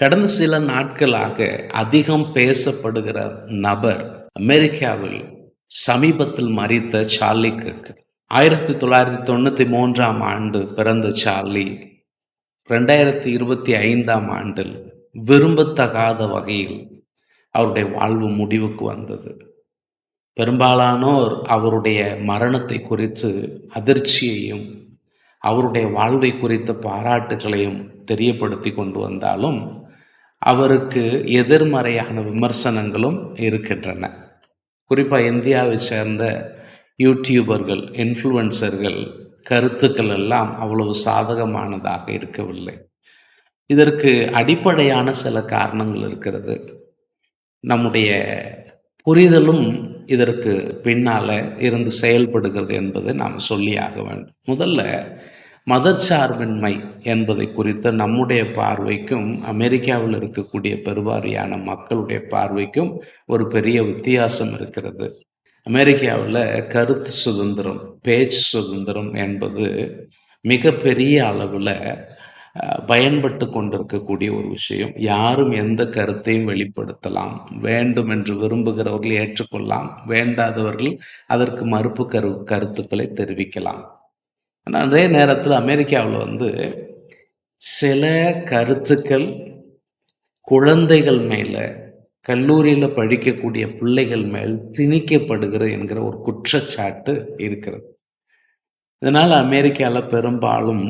கடந்த சில நாட்களாக அதிகம் பேசப்படுகிற நபர் அமெரிக்காவில் சமீபத்தில் மறித்த சார்லி கிர்க் ஆயிரத்தி தொள்ளாயிரத்தி தொண்ணூற்றி மூன்றாம் ஆண்டு பிறந்த சார்லி ரெண்டாயிரத்தி இருபத்தி ஐந்தாம் ஆண்டில் விரும்பத்தகாத வகையில் அவருடைய வாழ்வு முடிவுக்கு வந்தது. பெரும்பாலானோர் அவருடைய மரணத்தை குறித்து அதிர்ச்சியையும் அவருடைய வாழ்வை குறித்த பாராட்டுகளையும் தெரியப்படுத்தி கொண்டு வந்தாலும் அவருக்கு எதிர்மறையான விமர்சனங்களும் இருக்கின்றன. குறிப்பாக இந்தியாவை சேர்ந்த யூடியூபர்கள் இன்ஃப்ளூயன்சர்கள் கருத்துக்கள் எல்லாம் அவ்வளவு சாதகமானதாக இருக்கவில்லை. இதற்கு அடிப்படையான சில காரணங்கள் இருக்கிறது. நம்முடைய புரிதலும் இதற்கு பின்னால் இருந்து செயல்படுகிறது என்பதை நாம் சொல்லியாக வேண்டும். முதல்ல மதச்சார்பின்மை என்பதை குறித்த நம்முடைய பார்வைக்கும் அமெரிக்காவில் இருக்கக்கூடிய பெருவாரியான மக்களுடைய பார்வைக்கும் ஒரு பெரிய வித்தியாசம் இருக்கிறது. அமெரிக்காவில் கருத்து சுதந்திரம் பேச்சு சுதந்திரம் என்பது மிகப்பெரிய அளவில் பயன்பட்டு கொண்டிருக்கக்கூடிய ஒரு விஷயம். யாரும் எந்த கருத்தையும் வெளிப்படுத்தலாம். வேண்டும் என்று விரும்புகிறவர்கள் ஏற்றுக்கொள்ளலாம். வேண்டாதவர்கள் அதற்கு மறுப்பு கரு கருத்துக்களை தெரிவிக்கலாம். ஆனால் அதே நேரத்தில் அமெரிக்காவில் வந்து சில கருத்துக்கள் குழந்தைகள் மேலே கல்லூரியில் படிக்கக்கூடிய பிள்ளைகள் மேல் திணிக்கப்படுகிறது என்கிற ஒரு குற்றச்சாட்டு இருக்கிறது. இதனால் அமெரிக்காவில் பெரும்பாலும்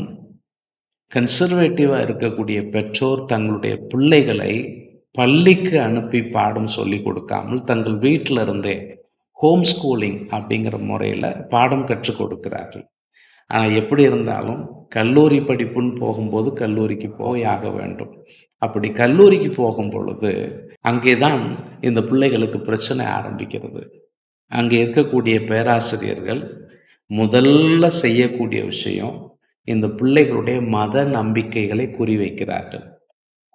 கன்சர்வேட்டிவாக இருக்கக்கூடிய பெற்றோர் தங்களுடைய பிள்ளைகளை பள்ளிக்கு அனுப்பி பாடம் சொல்லி கொடுக்காமல் தங்கள் வீட்டில் இருந்தே ஹோம் ஸ்கூலிங் அப்படிங்கிற முறையில் பாடம் கற்றுக் கொடுக்கிறார்கள். ஆனால் எப்படி இருந்தாலும் கல்லூரி படிப்புன்னு போகும்போது கல்லூரிக்கு போய் ஆக வேண்டும். அப்படி கல்லூரிக்கு போகும் பொழுது அங்கே தான் இந்த பிள்ளைகளுக்கு பிரச்சனை ஆரம்பிக்கிறது. அங்கே இருக்கக்கூடிய பேராசிரியர்கள் முதல்ல செய்யக்கூடிய விஷயம் இந்த பிள்ளைகளுடைய மத நம்பிக்கைகளை குறிவைக்கிறார்கள்.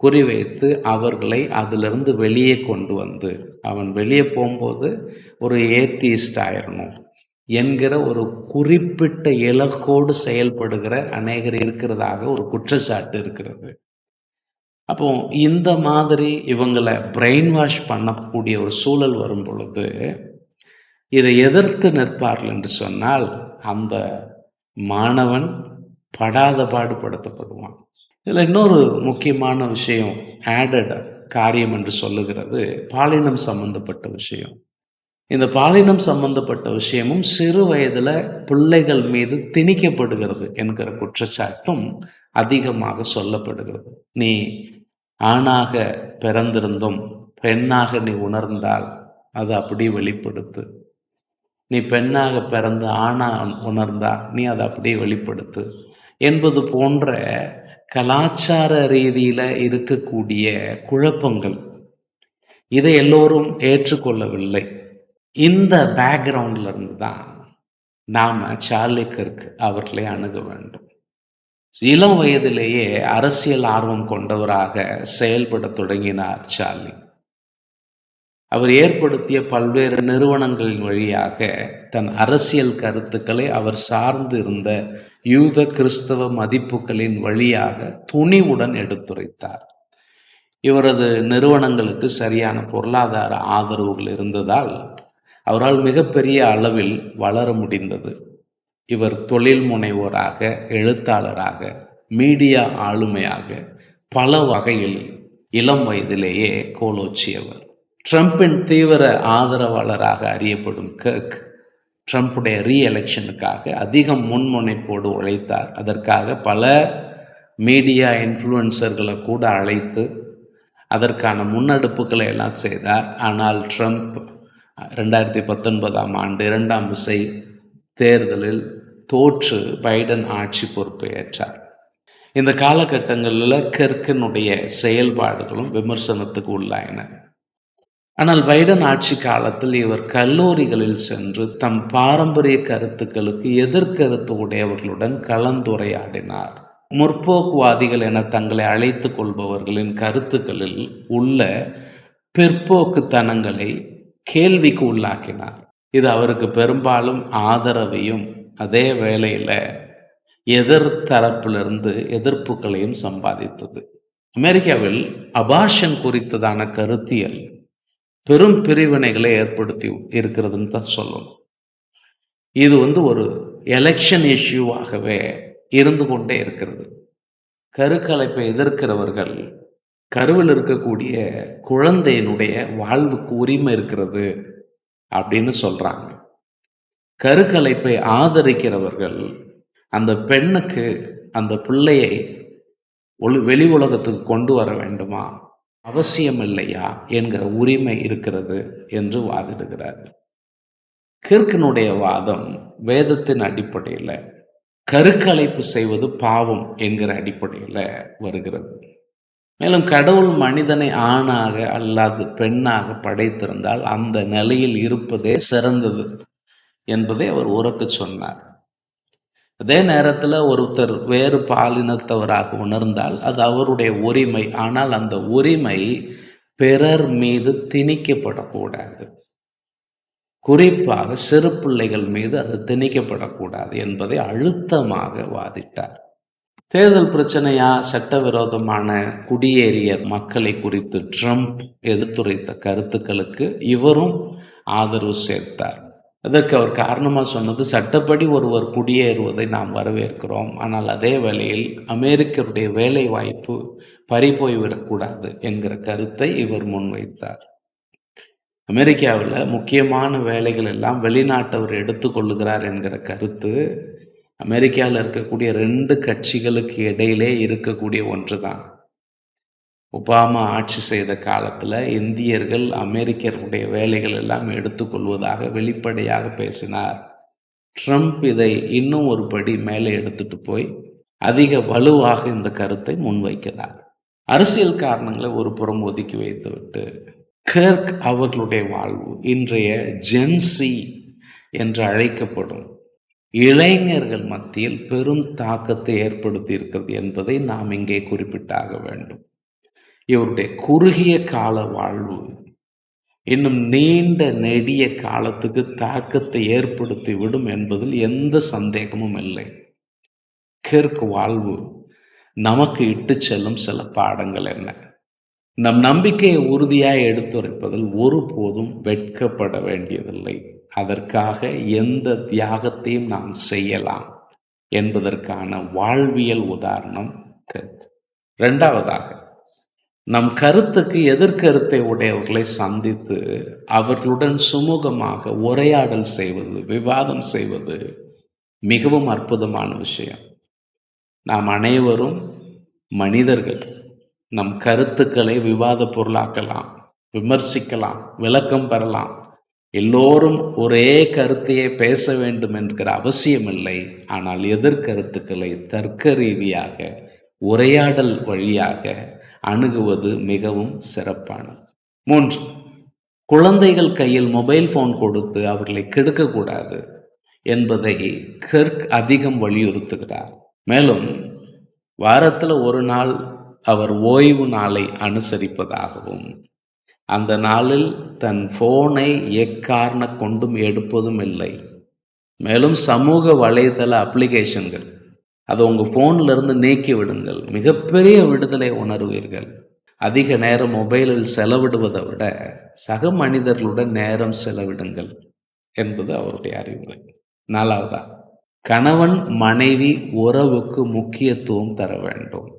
குறிவைத்து அவர்களை அதிலிருந்து வெளியே கொண்டு வந்து அவன் வெளியே போகும்போது ஒரு ஏத்திஸ்ட் ஆயிடணும் என்கிற ஒரு குறிப்பிட்ட இலக்கோடு செயல்படுகிற அநேகர் இருக்கிறதாக ஒரு குற்றச்சாட்டு இருக்கிறது. அப்போ இந்த மாதிரி இவங்களை பிரெயின் வாஷ் பண்ணக்கூடிய ஒரு சூழல் வரும் பொழுது இதை எதிர்த்து நிற்பார்கள் என்று சொன்னால் அந்த மாணவன் படாத பாடுபடுத்தப்படுவான். இதில் இன்னொரு முக்கியமான விஷயம் ஆடட் காரியம் என்று சொல்லுகிறது பாலினம் சம்பந்தப்பட்ட விஷயம். இந்த பாலினம் சம்பந்தப்பட்ட விஷயமும் சிறு வயதில் பிள்ளைகள் மீது திணிக்கப்படுகிறது என்கிற குற்றச்சாட்டும் அதிகமாக சொல்லப்படுகிறது. நீ ஆணாக பிறந்திருந்தும் பெண்ணாக நீ உணர்ந்தால் அது அப்படி வெளிப்படுத்து. நீ பெண்ணாக பிறந்து ஆணா உணர்ந்தா நீ அதை அப்படியே வெளிப்படுத்து. என்பது போன்ற கலாச்சார ரீதியில் இருக்கக்கூடிய குழப்பங்கள். இதை எல்லோரும் ஏற்றுக்கொள்ளவில்லை. இந்த பேக்ரவுண்டில் இருந்து தான் நாம் சார்லி கிர்க் அவர்களை அணுக வேண்டும். இளம் வயதிலேயே அரசியல் ஆர்வம் கொண்டவராக செயல்பட தொடங்கினார் சார்லி. அவர் ஏற்படுத்திய பல்வேறு நிறுவனங்களின் வழியாக தன் அரசியல் கருத்துக்களை அவர் சார்ந்து இருந்த யூத கிறிஸ்தவ மதிப்புகளின் வழியாக துணிவுடன் எடுத்துரைத்தார். இவரது நிறுவனங்களுக்கு சரியான பொருளாதார ஆதரவுகள் இருந்ததால் அவரால் மிகப்பெரிய அளவில் வளர முடிந்தது. இவர் தொழில் முனைவோராக எழுத்தாளராக மீடியா ஆளுமையாக பல வகையில் இளம் வயதிலேயே கோலோச்சியவர். ட்ரம்பின் தீவிர ஆதரவாளராக அறியப்படும் கர்க் ட்ரம்ப்புடைய ரீஎலெக்ஷனுக்காக அதிகம் முன்முனைப்போடு உழைத்தார். அதற்காக பல மீடியா இன்ஃப்ளூயன்சர்களை கூட அழைத்து அதற்கான முன்னெடுப்புகளை எல்லாம் செய்தார். ஆனால் ட்ரம்ப் ரெண்டாயிரத்தி பத்தொன்பதாம் ஆண்டு இரண்டாம் விசை தேர்தலில் தோற்று பைடன் ஆட்சி பொறுப்பை ஏற்றார் இந்த காலகட்டங்களில் கெர்கனுடைய செயல்பாடுகளும் விமர்சனத்துக்கு உள்ளாயின. ஆனால் பைடன் ஆட்சி காலத்தில் இவர் கல்லூரிகளில் சென்று தம் பாரம்பரிய கருத்துக்களுக்கு எதிர்கருத்து உடையவர்களுடன் கலந்துரையாடினார். முற்போக்குவாதிகள் என தங்களை அழைத்து கொள்பவர்களின் கருத்துக்களில் உள்ள பிற்போக்குத்தனங்களை கேள்விக்கு உள்ளாக்கினார். இது அவருக்கு பெரும்பாலும் ஆதரவையும் அதே வேளையில் எதிர் தரப்பிலிருந்து எதிர்ப்புகளையும் சம்பாதித்தது. அமெரிக்காவில் அபார்ஷன் குறித்ததான கருத்தியல் பெரும் பிரிவினைகளை ஏற்படுத்தி இருக்கிறதுன்னு தான் சொல்லணும். இது வந்து ஒரு எலெக்ஷன் இஷ்யூவாகவே இருந்து கொண்டே இருக்கிறது. கருக்கலைப்பை எதிர்க்கிறவர்கள் கருவில் இருக்கக்கூடிய குழந்தையினுடைய வாழ்வுக்கு உரிமை இருக்கிறது அப்படின்னு சொல்கிறாங்க கருக்கலைப்பை ஆதரிக்கிறவர்கள் அந்த பெண்ணுக்கு அந்த பிள்ளையை ஒளி வெளி உலகத்துக்கு கொண்டு வர வேண்டுமா? அவசியம் இல்லையா என்கிற உரிமை இருக்கிறது என்று வாதிடுகிறார். கிர்கனுடைய வாதம் வேதத்தின் அடிப்படையில் கருக்கலைப்பு செய்வது பாவம் என்கிற அடிப்படையில் வருகிறது. மேலும் கடவுள் மனிதனை ஆணாக அல்லாது பெண்ணாக படைத்திருந்தால் அந்த நிலையில் இருப்பதே சிறந்தது என்பதை அவர் உறக்க சொன்னார். அதே நேரத்தில் ஒருத்தர் வேறு பாலினத்தவராக உணர்ந்தால் அது அவருடைய உரிமை. ஆனால் அந்த உரிமை பிறர் மீது திணிக்கப்படக்கூடாது. குறிப்பாக சிறு பிள்ளைகள் மீது அது திணிக்கப்படக்கூடாது என்பதை அழுத்தமாக வாதிட்டார். தேர்தல் பிரச்சனையா சட்டவிரோதமான குடியேறிய மக்களை குறித்து ட்ரம்ப் எடுத்துரைத்த கருத்துக்களுக்கு இவரும் ஆதரவு சேர்த்தார். அதற்கு அவர் காரணமாக சொன்னது சட்டப்படி ஒருவர் குடியேறுவதை நாம் வரவேற்கிறோம். ஆனால் அதே வேளையில் அமெரிக்கருடைய வேலை வாய்ப்பு பறிபோய்விடக்கூடாது என்கிற கருத்தை இவர் முன்வைத்தார். அமெரிக்காவில் முக்கியமான வேலைகள் எல்லாம் வெளிநாட்டவர் எடுத்துக்கொள்ளுகிறார் என்கிற கருத்து அமெரிக்காவில் இருக்கக்கூடிய ரெண்டு கட்சிகளுக்கு இடையிலே இருக்கக்கூடிய ஒன்று தான் ஒபாமா ஆட்சி செய்த காலத்தில் இந்தியர்கள் அமெரிக்கர்களுடைய வேலைகள் எல்லாம் எடுத்துக்கொள்வதாக வெளிப்படையாக பேசினார். ட்ரம்ப் இதை இன்னும் ஒரு படி மேலே எடுத்துட்டு போய் அதிக வலுவாக இந்த கருத்தை முன்வைக்கிறார். அரசியல் காரணங்களை ஒரு புறம் ஒதுக்கி வைத்துவிட்டு கர்க் அவர்களுடைய வாழ்வு இன்றைய ஜென்சி என்று அழைக்கப்படும் இளைஞர்கள் மத்தியில் பெரும் தாக்கத்தை ஏற்படுத்தி இருக்கிறது என்பதை நாம் இங்கே குறிப்பிட்டாக வேண்டும். இவருடைய குறுகிய கால வாழ்வு இன்னும் நீண்ட நெடிய காலத்துக்கு தாக்கத்தை ஏற்படுத்திவிடும் என்பதில் எந்த சந்தேகமும் இல்லை. கிற்கு வாழ்வு நமக்கு இட்டு செல்லும் சில பாடங்கள் என்ன? நம் நம்பிக்கையை உறுதியாக எடுத்துரைப்பதில் ஒருபோதும் வெட்கப்பட வேண்டியதில்லை. அதற்காக எந்த தியாகத்தையும் நாம் செய்யலாம் என்பதற்கான வாழ்வியல் உதாரணம் ரெண்டாவதாக நம் கருத்துக்கு எதிர்கருத்தை உடையவர்களை சந்தித்து அவர்களுடன் சுமூகமாக உரையாடல் செய்வது விவாதம் செய்வது மிகவும் அற்புதமான விஷயம். நாம் அனைவரும் மனிதர்கள் நம் கருத்துக்களை விவாத பொருளாக்கலாம் விமர்சிக்கலாம் விளக்கம் பெறலாம். எல்லோரும் ஒரே கருத்தையே பேச வேண்டும் என்கிற அவசியமில்லை. ஆனால் எதிர்கருத்துக்களை தர்க்க ரீதியாக உரையாடல் வழியாக அணுகுவது மிகவும் சிறப்பானது. மூன்று குழந்தைகள் கையில் மொபைல் ஃபோன் கொடுத்து அவர்களை கெடுக்கக்கூடாது என்பதை கெர்க் அதிகம் வலியுறுத்துகிறார். மேலும் வாரத்தில் ஒரு நாள் அவர் ஓய்வு நாளை அனுசரிப்பதாகவும் அந்த நாளில் தன் ஃபோனை எக்காரண கொண்டும் எடுப்பதும் இல்லை. மேலும் சமூக வலைதள அப்ளிகேஷன்கள் அதை உங்கள் ஃபோனில் இருந்து நீக்கி விடுங்கள். மிகப்பெரிய விடுதலை உணர்வீர்கள். அதிக நேரம் மொபைலில் செலவிடுவதை விட சக மனிதர்களுடன் நேரம் செலவிடுங்கள் என்பது அவருடைய அறிவுரை. நாலாவதா கணவன் மனைவி உறவுக்கு முக்கியத்துவம் தர வேண்டும்.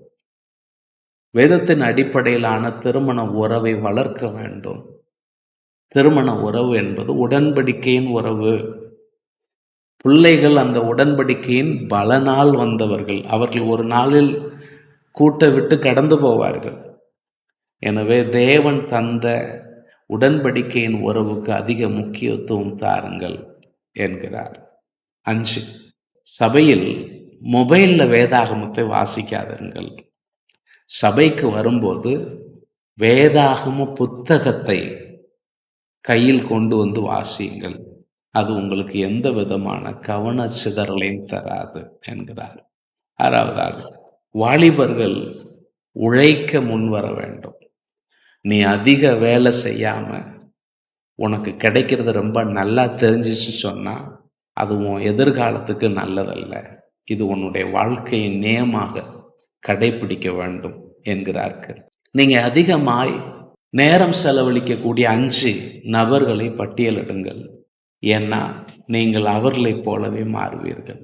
வேதத்தின் அடிப்படையிலான திருமண உறவை வளர்க்க வேண்டும். திருமண உறவு என்பது உடன்படிக்கையின் உறவு. பிள்ளைகள் அந்த உடன்படிக்கையின் பலனால் வந்தவர்கள். அவர்கள் ஒரு நாளில் கூட்ட விட்டு கடந்து போவார்கள். எனவே தேவன் தந்த உடன்படிக்கையின் உறவுக்கு அதிக முக்கியத்துவம் தாருங்கள் என்கிறார். அஞ்சு சபையில் மொபைலில் வேதாகமத்தை வாசிக்காதீர்கள். சபைக்கு வரும்போது வேதாகம புத்தகத்தை கையில் கொண்டு வந்து வாசியுங்கள். அது உங்களுக்கு எந்த விதமான கவன சிதறலையும் தராது என்கிறார். ஆறாவதாக வாலிபர்கள் உழைக்க முன்வர வேண்டும். நீ அதிக வேலை செய்யாம உனக்கு கிடைக்கிறது ரொம்ப நல்லா தெரிஞ்சிச்சு சொன்னா அது உன் எதிர்காலத்துக்கு நல்லதல்ல. இது உன்னுடைய வாழ்க்கையின் நேயமாக கடைபிடிக்க வேண்டும் என்கிறார்கள் நீங்கள் அதிகமாய் நேரம் செலவழிக்கக்கூடிய அஞ்சு நபர்களை பட்டியலிடுங்கள். ஏன்னா நீங்கள் அவர்களைப் போலவே மாறுவீர்கள்.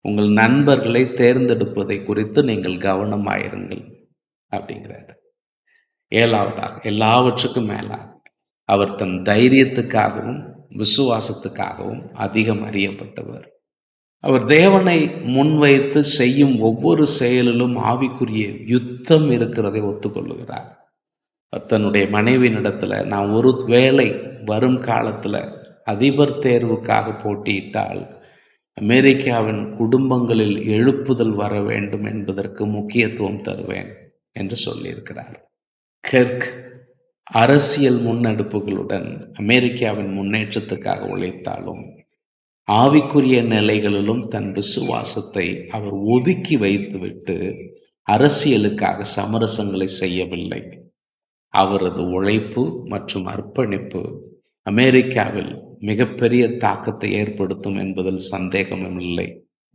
உங்கள் நண்பர்களை தேர்ந்தெடுப்பதை குறித்து நீங்கள் கவனமாயிருங்கள் அப்படிங்கிறார். ஏழாவதாக எல்லாவற்றுக்கும் மேலாக அவர் தன் தைரியத்துக்காகவும் விசுவாசத்துக்காகவும் அதிகம் அறியப்பட்டவர். அவர் தேவனை முன்வைத்து செய்யும் ஒவ்வொரு செயலிலும் ஆவிக்குரிய யுத்தம் இருக்கிறதை ஒத்துக்கொள்ளுகிறார். தன்னுடைய மனைவியினிடத்தில் நான் ஒரு வேளை வரும் காலத்தில் அதிபர் தேர்வுக்காக போட்டியிட்டால் அமெரிக்காவின் குடும்பங்களில் எழுப்புதல் வர வேண்டும் என்பதற்கு முக்கியத்துவம் தருவேன் என்று சொல்லியிருக்கிறார். கெர்க் அரசியல் முன்னெடுப்புகளுடன் அமெரிக்காவின் முன்னேற்றத்துக்காக உழைத்தாலும் ஆவிக்குரிய நிலைகளிலும் தன் விசுவாசத்தை அவர் ஒதுக்கி வைத்துவிட்டு அரசியலுக்காக சமரசங்களை செய்யவில்லை. அவரது உழைப்பு மற்றும் அர்ப்பணிப்பு அமெரிக்காவில் மிகப்பெரிய தாக்கத்தை ஏற்படுத்தும் என்பதில் சந்தேகமும் இல்லை.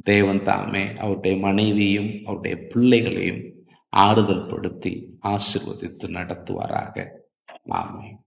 தேவன் தாமே அவருடைய மனைவியும் அவருடைய பிள்ளைகளையும் ஆறுதல் படுத்தி ஆசிர்வதித்து நடத்துவாராக. ஆமே